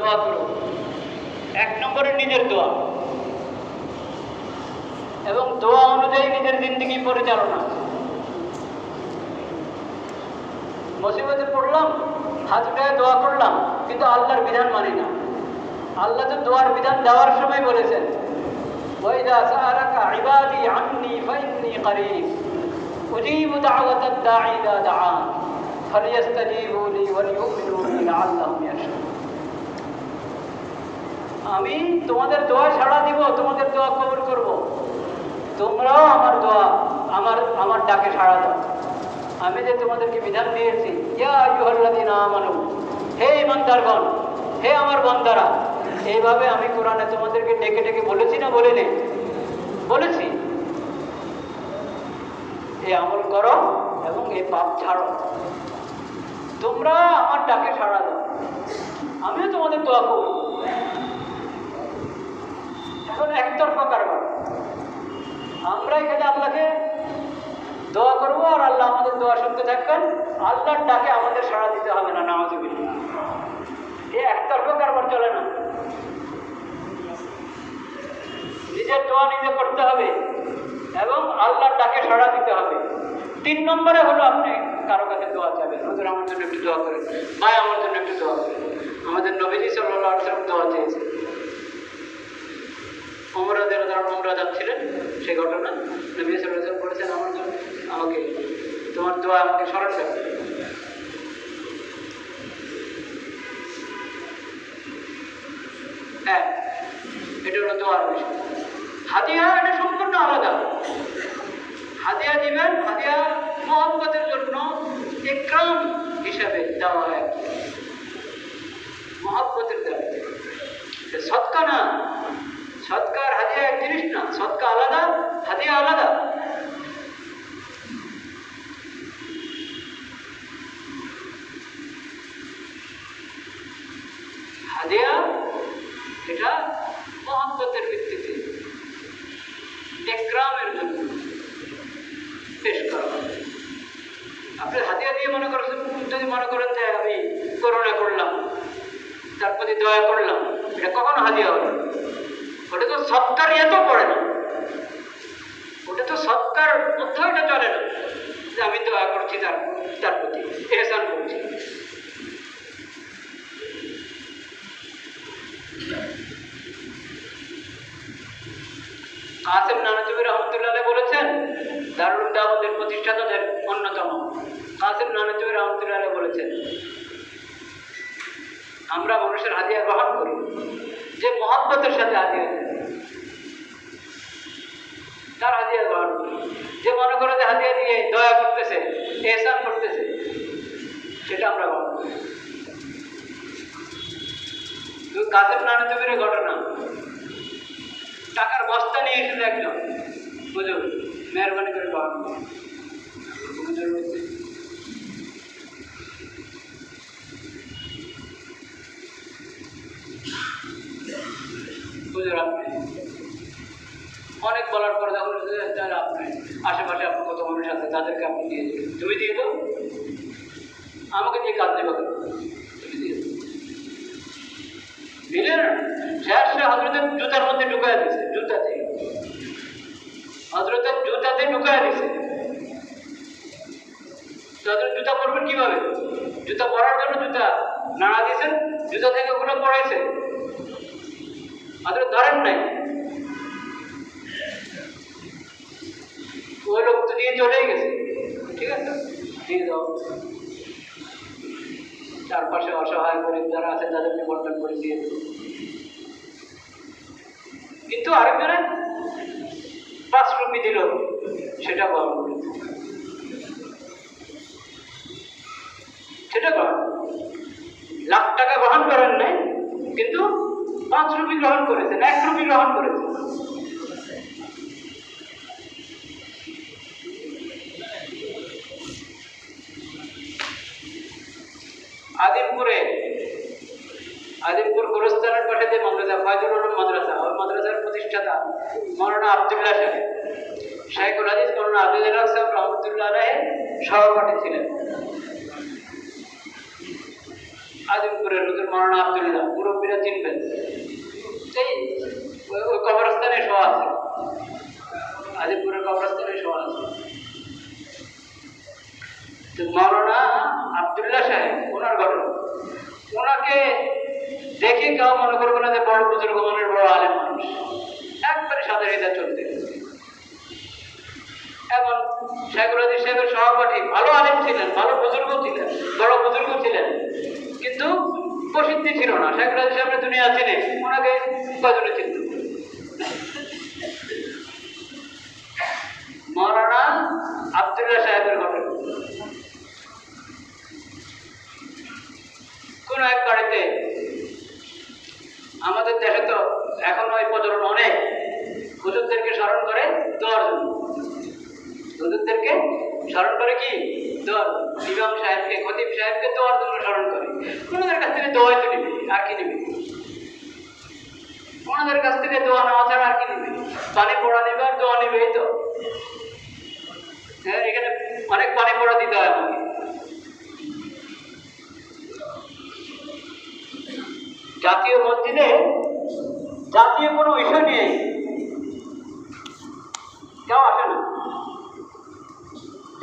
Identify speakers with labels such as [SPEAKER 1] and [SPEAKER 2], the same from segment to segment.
[SPEAKER 1] দোয়া করো এক নম্বরে নিজের দোয়া এবং দোয়া অনুযায়ী নিজের জিন্দগি পরিচালনা মুসিবতে পড়লাম হাত উঠায় দোয়া করলাম কিন্তু আল্লাহর বিধান মানি না আল্লাহ তো দোয়ার বিধান দেওয়ার সময় বলেছেন وإذا سألك عبادي عني فإني قريب أجيب دعوة الداعي إذا دعان فليستجيبوا لي وليؤمنوا بي لعلهم يرشدون আমি তোমাদের দোয়া ছাড়া দিব, তোমাদের দোয়া কবর করব। তোমরাও আমার দোয়া, আমার আমার ডাকে সাড়া দাও। আমি যে তোমাদেরকে বিধান দিয়েছি আমানু, হে ইমানদারগণ হে আমার বান্দারা, এইভাবে আমি কোরআনে তোমাদেরকে ডেকে ডেকে বলেছি না বলে নে বলেছি। এই আমল করো এবং এই পাপ ছাড়ো। তোমরা আমার ডাকে সাড়া দাও। আমিও তোমাদের দোয়া করব। এখন একতরফা কারবার আমরা এখানে আল্লাহকে দোয়া করব আর আল্লাহ আমাদের দোয়া শুনতে থাকবেন। আল্লাহর ডাকে আমাদের সাড়া দিতে হবে না, নামাজ এই একতরফা কারবার চলে না। নিজের দোয়া নিজে করতে হবে এবং আল্লাহর ডাকে সাড়া দিতে হবে। তিন নম্বরে হলো আপনি কারও কাছে দোয়া চাবেন হুজুর, আমার জন্য একটু দোয়া করেন। ভাই, আমার জন্য একটু দোয়া করেন। আমাদের নবীজি সাল্লাহ দোয়া চেয়েছে অমরাদের অমরা যাচ্ছিলেন, সেই ঘটনা নবী সাল্লাম বলেছেন, আমার জন্য আমাকে, তোমার দোয়া আমাকে স্মরণ রাখবে হ্যাঁ হাদিয়া দিবেন হাদিয়া মহব্বতের জন্য একরাম হিসাবে দেওয়া হয় মহব্বতের দেওয়া সৎকা না সৎকার হাদিয়া এক জিনিস না সৎকা আলাদা হাদিয়া আলাদা। হাদিয়া এটা মহব্বতের ভিত্তিতে। একরামের জন্য পেশ করা আপনি হাতিয়া দিয়ে মনে করেন যদি মনে করেন যে আমি করোনা করলাম, তার প্রতি দয়া করলাম, এটা কখনো হাদিয়া হলো না। ওটা তো সৎকার এত পড়ে না। ওটা তো সৎকার মধ্যেও এটা চলে না। যে আমি দয়া করছি তার তার প্রতি এহসান করছি। কাসেম নানজুবি রহমতুল্লাহ বলেছেন, দারুল দাওয়াতের প্রতিষ্ঠাতাদের অন্যতম। কাসেম নানজুবি রহমতুল্লাহ বলেছেন, আমরা মানুষের হাদিয়া গ্রহণ করি। যে মহাব্বতের সাথে হাদিয়া দেয় তার হাদিয়া গ্রহণ করি যে মনে করে যে হাদিয়া দিয়ে দয়া করতেছে, এহসান করতেছে, সেটা আমরা গ্রহণ করি কাসেম নানজুবির ঘটনা। টাকার বস্তা নিয়ে এসেছে একজন বুঝুন মেহরবানি করে পাবেন বুঝুন আপনি অনেক বলার পরে যখন তাহলে আশেপাশে আপনার কত মানুষ আছে, তাদেরকে আপনি দিয়ে দেবেন তুমি দিয়ে দাও। আমাকে দিয়ে কাজ দেবে? তুমি দিয়ে দাও। দিলে না। শেষ হজরতের জুতার মধ্যে ঢুকায় দিছে জুতাতে হজরতের জুতাতে ঢুকায় দিছে। তাদের জুতা পরবেন কীভাবে? জুতা পরার জন্য জুতা নাড়া দিয়েছেন জুতা থেকে ওগুলো পড়াইছে। হজরত ধরেন নাই। ওই লোক তো দিয়ে চলেই গেছে। ঠিক আছে? দিয়ে দাও চারপাশে অসহায় গরিব যারা আছে, তাদেরকে বন্টন করে দিয়ে কিন্তু আরেকজনে পাঁচ রুপি দিল সেটা গ্রহণ সেটা গ্রহণ লাখ টাকা গ্রহণ করেন নাই, কিন্তু পাঁচ রুপি গ্রহণ করেছেন, এক রুপি গ্রহণ করেছেন আদিমপুরে আদিমপুর গোরস্থানের পাশে যে মাদ্রাসা মাদ্রাসা, ওই মাদ্রাসার প্রতিষ্ঠাতা মৌলানা আবদুল্লাহ সাহেব। শাইকুল হাদিস মৌলানা আবদুল্লাহ সাহেব রহমতুল্লাহ আলহে সহপাঠী ছিলেন। আজিমপুরের হুজুর মারানা আব্দুল্লাহ, মুরব্বীরা চিনবেন। এই ওই- কবরস্থানে শোয়া আছে। আজিমপুরের কবরস্থানে শোয়া আছে। তো মাওলানা আবদুল্লাহ সাহেব, ওনার ঘটনা। ওনাকে দেখে কেউ মনে করব না যে বড় বুজুর্গ মনের বড় আলেম মানুষ। একবারে সাদা এটা চলতে এখন শেখুল সাহেবের সহপাঠী ভালো আলেম ছিলেন, ভালো বুজুর্গ ছিলেন, বড় বুজুর্গ ছিলেন, কিন্তু প্রসিদ্ধি ছিল না। শেখুল সাহেবের দুনিয়া ছিলেন ওনাকে কজনে চিনত মৌলানা আবদুল্লাহ সাহেবের ঘটনা কোন এক বাড়িতে আমাদের দেশে তো এখনও এই প্রচলন অনেক হুজুরদেরকে স্মরণ করে দোয়ার জন্য হুজুরদেরকে স্মরণ করে কি দোয়ার ইমাম সাহেবকে খতিব সাহেবকে দোয়ার জন্য স্মরণ করে ওনাদের কাছ থেকে দোয়াই তো নিবি, আর কি নিবি? ওনাদের কাছ থেকে দোয়া নেওয়া ছাড়া আর কি নিবি? পানি পড়া নিবে আর দোয়া নিবে তো। হ্যাঁ এখানে অনেক পানি পড়া দিতে হয় আমাকে। জাতীয় মসজিদে জাতীয় কোনো ইস্যু নিয়ে কেউ আসে না।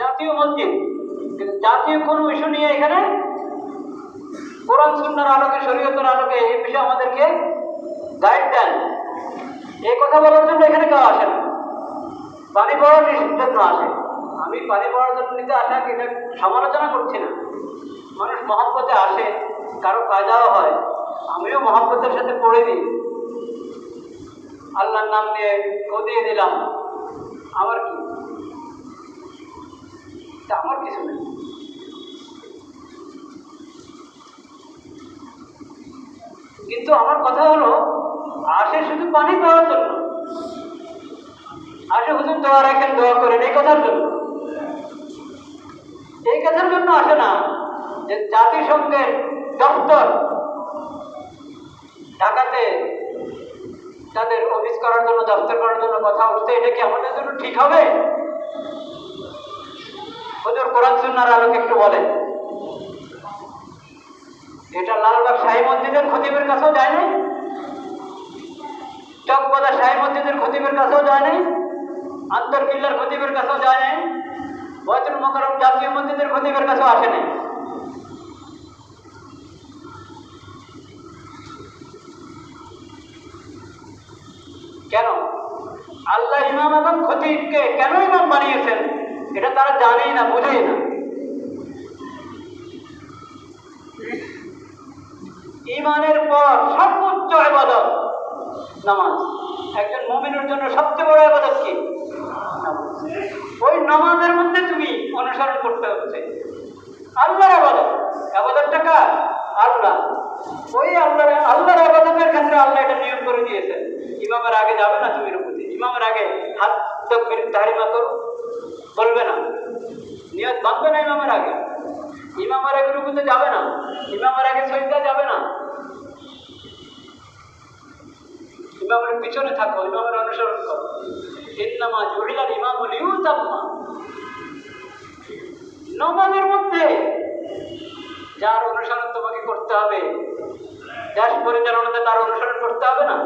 [SPEAKER 1] জাতীয় মসজিদ, জাতীয় কোনো ইস্যু নিয়ে এখানে কোরআন সুন্নার আলোকে, শরীয়তের আলোকে এই বিষয়ে আমাদেরকে গাইড দেন। এই কথা বলার জন্য এখানে কেউ আসে না। পানি পড়ার জন্য আসে। আমি পানি পড়ার জন্য নিতে আসা এটা সমালোচনা করছি না। মানুষ মহব্বতে আসে, কারও কায়দাও হয়। আমিও মহব্বতের সাথে পড়ে দিই আল্লাহর নাম নিয়ে কদিয়ে দিলাম। আমার কি? আমার কিছু নেই। কিন্তু আমার কথা হলো, আসে শুধু পানি পাওয়ার জন্য। আসে হুজুর দোয়া রাখেন, দোয়া করেন, এই কথার জন্য। এই কথার জন্য আসে না যে জাতিসংঘের দপ্তর ঢাকাতে তাদের অফিস করার জন্য, দপ্তর করার জন্য কথা উঠছে, এটা কি আমাদের জন্য ঠিক হবে? হুজুর কোরআন সুন্নার আলোকে একটু বলেন। এটা লালবাগ শাহী মসজিদের খতিবের কাছেও যায় নাই? চকবাজার শাহী মসজিদের খতিবের কাছেও যায় নাই? আন্তর্কিল্লার খতিবের কাছেও যায় নাই? বয়তুল মকরম জাতীয় মসজিদের খতিবের কাছেও আসে নাই? কেন? আল্লাহ ইমাম এবং খতিবকে কেন ইমাম বানিয়েছেন? এটা তারা জানেই না, বুঝেই না। ইমানের পর সর্বোচ্চ আবাদত নামাজ। একজন মমিনের জন্য সবচেয়ে বড় আবাদত কি? ওই নামাজের মধ্যে তুমি অনুসরণ করতে হচ্ছে। আল্লাহর আবাদত আবাদতটা কার? আল্লাহ। ওই আল্লাহর আল্লাহর আবাদতের ক্ষেত্রে আল্লাহ এটা নিয়ম করে দিয়েছেন। ইমামের আগে যাবে না তুমি রুকুতে। ইমামের আগে হাত তকবির তাহারিমা করো। বলবে না। নিয়ত বাঁধবে না ইমামের আগে। ইমামের আগে রুকুতে যাবে না। ইমামের আগে সৈদা যাবে না। ইমামের পিছনে থাকো ইমামের অনুসরণ করো। ইন্নামা জহিলার ইমামুল ইউতাম্মা নমাজের মধ্যে যার অনুসরণ তোমাকে করতে হবে দেশ পরিচালনাতে তার অনুসরণ করতে হবে না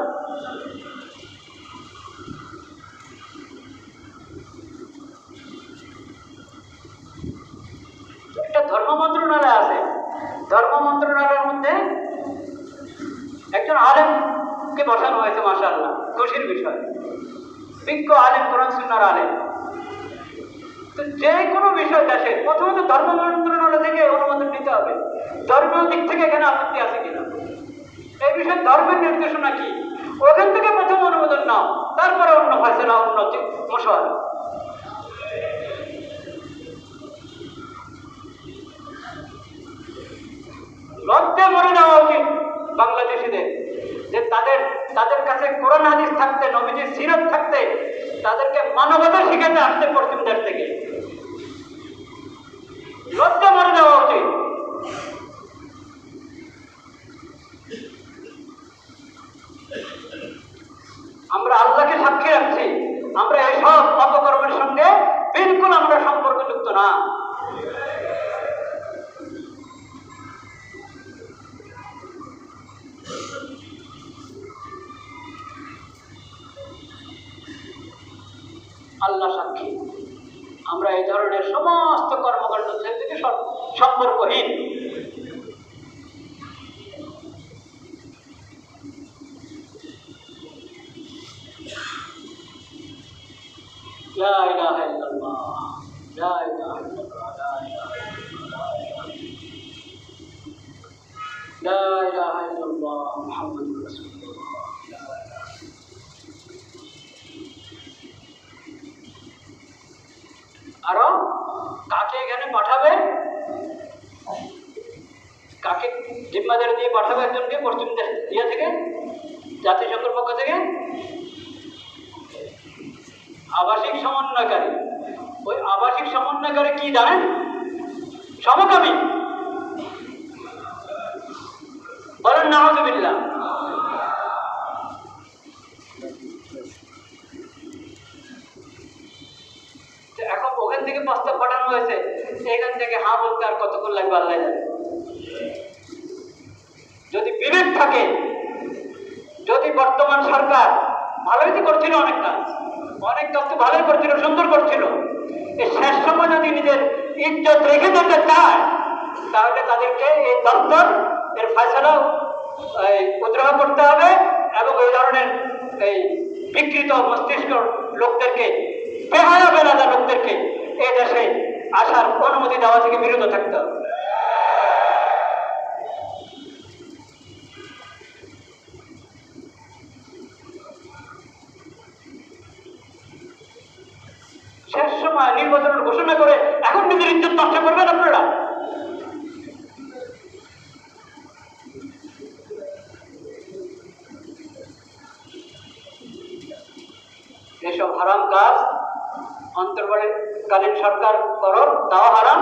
[SPEAKER 1] একটা ধর্ম মন্ত্রণালয় আছে ধর্ম মন্ত্রণালয়ের মধ্যে একজন আলেমকে বসানো হয়েছে মাসাল্লাহ খুশির বিষয় বিজ্ঞ আলেম, কোরআন সুন্নার আলেম। তো যে কোনো বিষয় দেশে প্রথমত ধর্ম মন্ত্রণালয় থেকে অনুমোদন নিতে হবে। ধর্মীয় দিক থেকে এখানে আপত্তি আছে কিনা? এই বিষয়ে ধর্মের নির্দেশনা কি? ওখান থেকে প্রথম অনুমোদন নাও, তারপরে অন্য ফয়সলা, অন্য মশাল। লজ্জা মরে যাওয়া উচিত বাংলাদেশিদের, যে তাদের তাদের কাছে কোরআন হাদিস থাকতে, নবীজির সিরত থাকতে মানবতা শিখাতে আসছে পশ্চিম দেশ থেকে। লজ্জা মরে যাওয়া উচিত আমরা আল্লাহকে সাক্ষী রাখছি আমরা এসব অপকর্মের সঙ্গে বিলকুল আমরা সম্পর্কযুক্ত না আল্লাহ সাক্ষী। আমরা এই ধরনের সমস্ত কর্মকাণ্ড থেকে সম- সম্পর্কহীন। لا পাঠাবে কাকে? জিম্মাদারি দিয়ে পাঠাবে একজনকে পশ্চিমদের ইয়ে থেকে, জাতিসংঘের পক্ষ থেকে? আবাসিক সমন্বয়কারী। ওই আবাসিক সমন্বয়কারী কি জানেন? সমকামী। বলেন নাহজবিল্লা এখন ওখান থেকে প্রস্তাব পাঠানো হয়েছে বলতে আর কতক্ষণ লাগবে আল্লাহ জানে। যদি বিবেক থাকে, যদি বর্তমান সরকার ভালোই তো করছিল অনেক কাজ অনেক কাজ তো ভালোই করছিল, সুন্দর করছিল এই শেষ সময় যদি নিজের ইজ্জত রেখে যেতে চায়, তাহলে তাদেরকে এই দপ্তর, এর ফয়সলা এই উদ্রহ করতে হবে এবং এই ধরনের এই বিকৃত মস্তিষ্ক লোকদেরকে, বেহায়া বেলাদা লোকদেরকে এই দেশে আসার অনুমতি দেওয়া থেকে বিরত থাকতে হবে। শেষ সময় নির্বাচনের ঘোষণা করে এখন নিজের ইজ্জত নষ্ট করবেন আপনারা। এসব হারাম কাজ অন্তর্বর্তীকালীন সরকার করক, তাও হারাম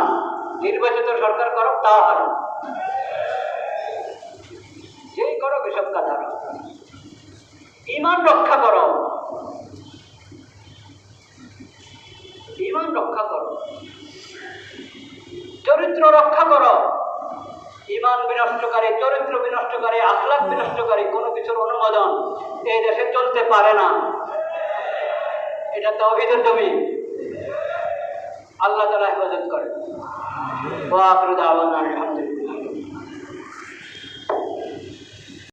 [SPEAKER 1] নির্বাচিত সরকার করক, তাও হারাম যেই করো এসব কাজ হারাম ইমান রক্ষা করো। ইমান রক্ষা করো। চরিত্র রক্ষা করো। ইমান বিনষ্টকারী চরিত্র বিনষ্টকারী আখলাক বিনষ্টকারী কোনো কিছুর অনুমোদন এই দেশে চলতে পারে না। এটা তৌহিদের জমি। আল্লাহ তালা হেফাজত করে